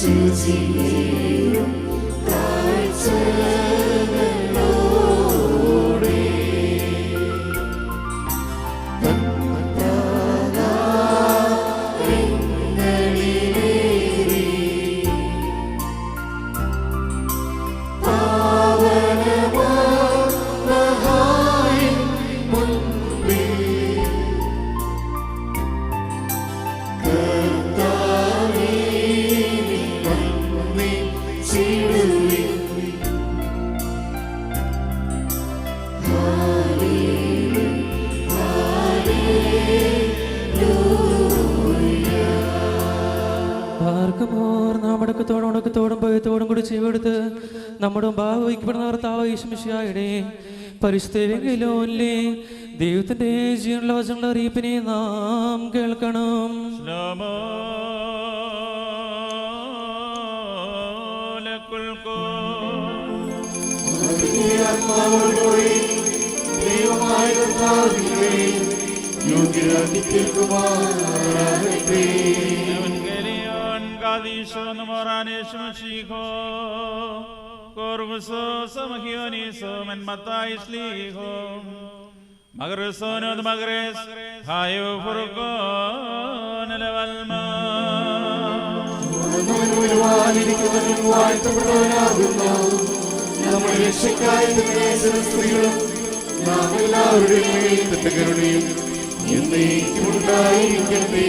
世界，该怎？ഉറക്കമോർന്ന മടക്കത്തോടും ഉണക്കത്തോടും ഭയത്തോടും കൂടി ചെവിടുത്ത് നമ്മുടെ മുമ്പാകെ വഹിക്കപ്പെടുന്ന കർത്താവ് ഈശ്മിഷായുടെ പരിശുദ്ധയിലോല്ലേ ദൈവത്തിന്റെ ജീവനുള്ള വചനങ്ങളുടെ അറിയിപ്പിനെ നാം കേൾക്കണം. ദൈവമായ കർത്താവിനെ യോഗ്യരാക്കി തീർക്കുവാൻ ദീശോന്ന് മോറാനേഷം ശ്രീഹോ കോർവസോ സമഹിയോനീസോ മന്മത്തായി ശ്രീഹോ മകര സോനോദ് മകരേസ് ഹായോ പുറക്കോ നിലവൽമ ായിരിക്കട്ടെ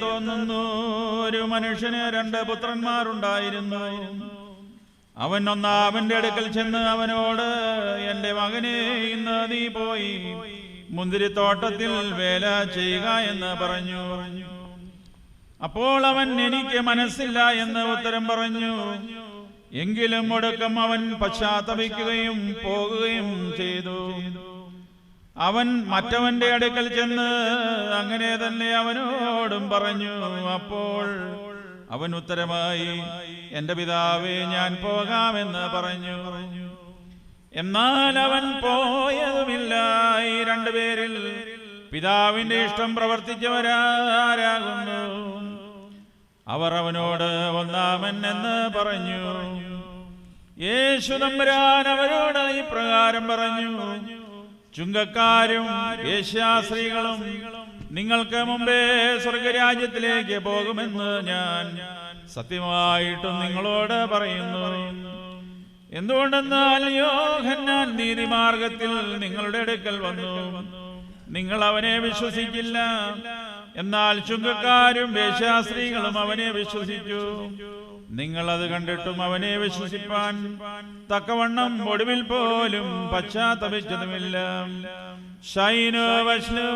തോന്നുന്നു. ഒരു മനുഷ്യന് രണ്ട് പുത്രന്മാരുണ്ടായിരുന്നു. അവൻ ഒന്നാമന്റെ അടുക്കൽ ചെന്ന് അവനോട് എന്റെ മകനെ ഇന്ന് നീ പോയി. മുന്തിരിത്തോട്ടത്തിൽ വേല ചെയ്യുക എന്ന് പറഞ്ഞു. അപ്പോൾ അവൻ എനിക്ക് മനസ്സില്ല എന്ന് ഉത്തരം പറഞ്ഞു. എങ്കിലും ഒടുക്കം അവൻ പശ്ചാത്തപിക്കുകയും പോകുകയും ചെയ്തു. അവൻ മറ്റവന്റെ അടുക്കൽ ചെന്ന് അങ്ങനെ തന്നെ അവനോടും പറഞ്ഞു അപ്പോൾ അവൻ ഉത്തരമായി എന്റെ പിതാവേ ഞാൻ പോകാമെന്ന് പറഞ്ഞു. എന്നാൽ അവൻ പോയതുമില്ല. ഈ രണ്ടുപേരിൽ പിതാവിന്റെ ഇഷ്ടം പ്രവർത്തിച്ചവരാരാകുന്നു. അവർ അവനോട് ഒന്നാമൻ എന്ന് പറഞ്ഞു. യേശു അവരോട് ഇപ്രകാരം പറഞ്ഞു. ചുങ്കക്കാരും വേശ്യാസ്ത്രീകളും നിങ്ങൾക്ക് മുമ്പേ സ്വർഗരാജ്യത്തിലേക്ക് പോകുമെന്ന് ഞാൻ സത്യമായിട്ടും നിങ്ങളോട് പറയുന്നു. എന്തുകൊണ്ടെന്നാൽ യോഹന്നാൻ നീതിമാർഗത്തിൽ നിങ്ങളുടെ അടുക്കൽ വന്നു. നിങ്ങൾ അവനെ വിശ്വസിക്കില്ല എന്നാൽ ചുങ്കക്കാരും വേശ്യാസ്ത്രീകളും അവനെ വിശ്വസിച്ചു. നിങ്ങൾ അത് കണ്ടിട്ടും അവനെ വിശ്വസിപ്പാൻ തക്കവണ്ണം ഒടുവിൽ പോലും പശ്ചാത്തപിച്ചതുമില്ല. ശൈനോ വഷ്ണോ